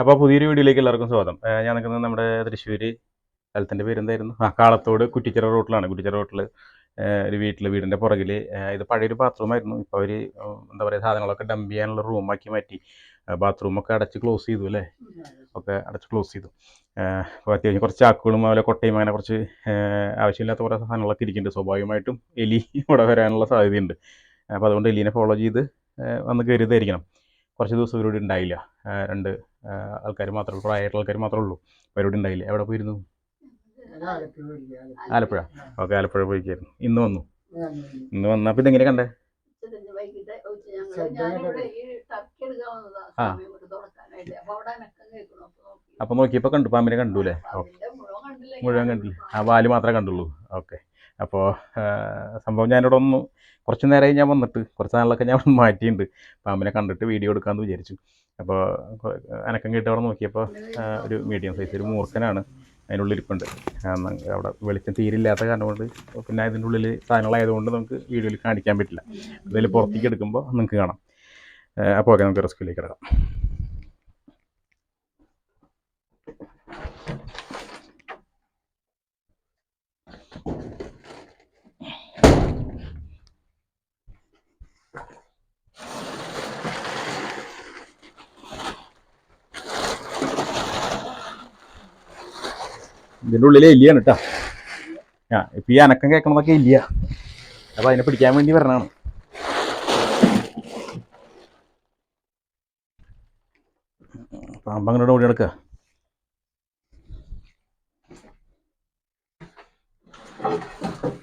അപ്പോൾ പുതിയൊരു വീഡിയോയിലേക്ക് എല്ലാവർക്കും സ്വാഗതം. ഞാൻ നിൽക്കുന്നത് നമ്മുടെ തൃശ്ശൂർ സ്ഥലത്തിന്റെ പേരെന്തായിരുന്നു? ആ കാളത്തോട് കുറ്റിച്ചിറ റോട്ടിലാണ്. കുറ്റിച്ചിറ റോട്ടിൽ ഒരു വീട്ടിൽ വീടിന്റെ പുറകിൽ ഇത് പഴയൊരു ബാത്റൂമായിരുന്നു ഇപ്പോൾ അവർ എന്താ പറയുക സാധനങ്ങളൊക്കെ ഡംപ് ചെയ്യാനുള്ള റൂമാക്കി മാറ്റി. ബാത്റൂമൊക്കെ അടച്ച് ക്ലോസ് ചെയ്തു അല്ലേ? ഒക്കെ അടച്ച് ക്ലോസ് ചെയ്തു. അപ്പോൾ അത്യാവശ്യം കുറച്ച് ചാക്കുകളും അതുപോലെ കൊട്ടയും അങ്ങനെ കുറച്ച് ആവശ്യമില്ലാത്ത കുറേ സാധനങ്ങളൊക്കെ ഇരിക്കുന്നുണ്ട്. സ്വാഭാവികമായിട്ടും എലി ഇവിടെ വരാനുള്ള സാധ്യതയുണ്ട്. അപ്പോൾ അതുകൊണ്ട് എലീനെ ഫോളോ ചെയ്ത് വന്ന് കയറിയതായിരിക്കണം കുറച്ച് ദിവസം ഇവരോട് ഉണ്ടായില്ല. രണ്ട് ആൾക്കാർ മാത്രമേ പ്രായമായിട്ടുള്ള ആൾക്കാർ മാത്രമേ ഉള്ളൂ. അവരോട് ഉണ്ടായില്ല. എവിടെ പോയിരുന്നു? ആലപ്പുഴ. ഓക്കെ ആലപ്പുഴ പോയിക്കായിരുന്നു. ഇന്ന് വന്നു. ഇന്ന് വന്നപ്പോൾ ഇതെങ്ങനെ കണ്ടേ? ആ. അപ്പം അപ്പൊ അപ്പൊ നോക്കിയപ്പോൾ കണ്ടു. പാമ്പിനെ കണ്ടു അല്ലേ? അപ്പൊ മുഴുവൻ കണ്ടില്ലേ. ആ വാൽ മാത്രമേ കണ്ടുള്ളൂ. ഓക്കെ. അപ്പോൾ സംഭവം ഞാനിവിടെ ഒന്ന് കുറച്ച് നേരമായി ഞാൻ വന്നിട്ട് കുറച്ച് നാളൊക്കെ ഞാൻ മാറ്റിയിട്ടുണ്ട് പാമ്പിനെ കണ്ടിട്ട് വീഡിയോ എടുക്കാമെന്ന് വിചാരിച്ചു. അപ്പോൾ അനക്കം കേട്ട് അവിടെ നോക്കിയപ്പോൾ ഒരു മീഡിയം സൈസ് ഒരു മൂർഖനാണ്. അതിനുള്ളിൽ ഇരിപ്പുണ്ട് അവിടെ വെളിച്ചം തീരില്ലാത്ത കാരണം കൊണ്ട് പിന്നെ അതിന്റെ ഉള്ളിൽ സാധനങ്ങളായതുകൊണ്ട് നമുക്ക് വീഡിയോയിൽ കാണിക്കാൻ പറ്റില്ല. അതിൽ പുറത്തേക്ക് എടുക്കുമ്പോൾ നിങ്ങൾക്ക് കാണാം. അപ്പോൾ ഓക്കെ നമുക്ക് റെസ്ക്യൂലേക്ക് കിടക്കാം. ഇതിന്റെ ഉള്ളിലേ എലിയാണ് കേട്ടോ ആ ഇപ്പം ഈ അനക്കം കേൾക്കണതൊക്കെ ഇല്ല അപ്പം അതിനെ പിടിക്കാൻ വേണ്ടി വരണതാണ് പാമ്പ് അങ്ങോട്ട് ഓടി നടക്കുക മോനെ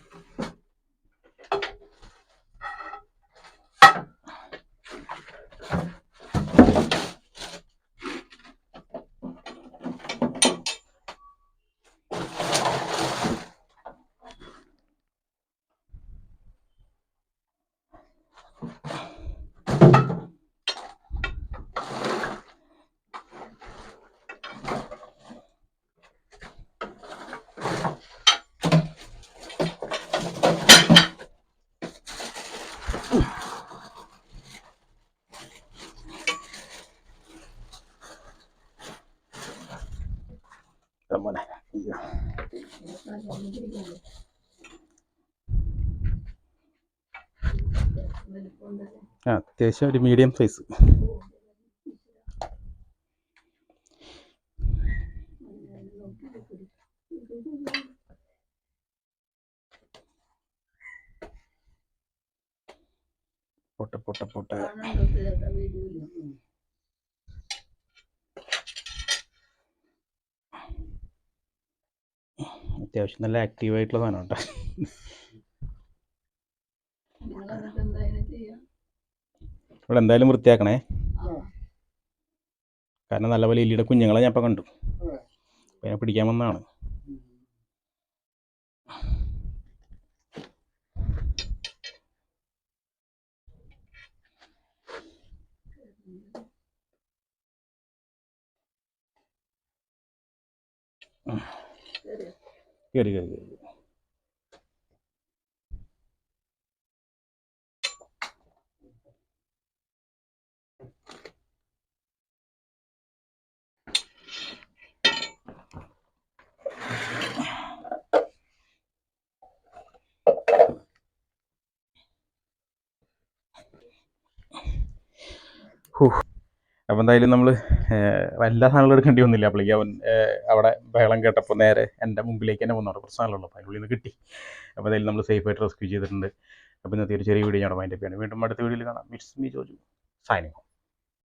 അത്യാവശ്യം ഒരു മീഡിയം സൈസ് പൊട്ട പൊട്ട പൊട്ട. അത്യാവശ്യം നല്ല ആക്റ്റീവ് ആയിട്ടുള്ള സാധനം കേട്ടോ ഇവിടെ എന്തായാലും വൃത്തിയാക്കണേ. കാരണം നല്ല പോലെ ഇല്ലിയുടെ കുഞ്ഞുങ്ങളെ ഞാൻ ഇപ്പം കണ്ടു. ഞാൻ പിടിക്കാൻ വന്നതാണ്. good, good, good. Whew. അപ്പോൾ എന്തായാലും നമ്മൾ എല്ലാ സാധനങ്ങളും എടുക്കേണ്ടി വന്നില്ല. അപ്പോഴേക്കും അവൻ അവിടെ ബഹളം കേട്ടപ്പോൾ നേരെ എന്റെ മുമ്പിലേക്ക് തന്നെ വന്നു. അവിടെ കുറച്ച് സാധനങ്ങളുള്ളൂ അപ്പോൾ അതിനുള്ളിൽ നിന്ന് കിട്ടി. അപ്പോൾ എന്തായാലും നമ്മൾ സേഫായിട്ട് റെസ്ക്യൂ ചെയ്തിട്ടുണ്ട്. അപ്പോൾ ഇന്നത്തെ ഒരു ചെറിയ വീഡിയോ ഞാൻ മൈൻഡ് ചെയ്യാണ് വീണ്ടും അടുത്ത വീഡിയോയിൽ കാണാം. Miss me Joju signing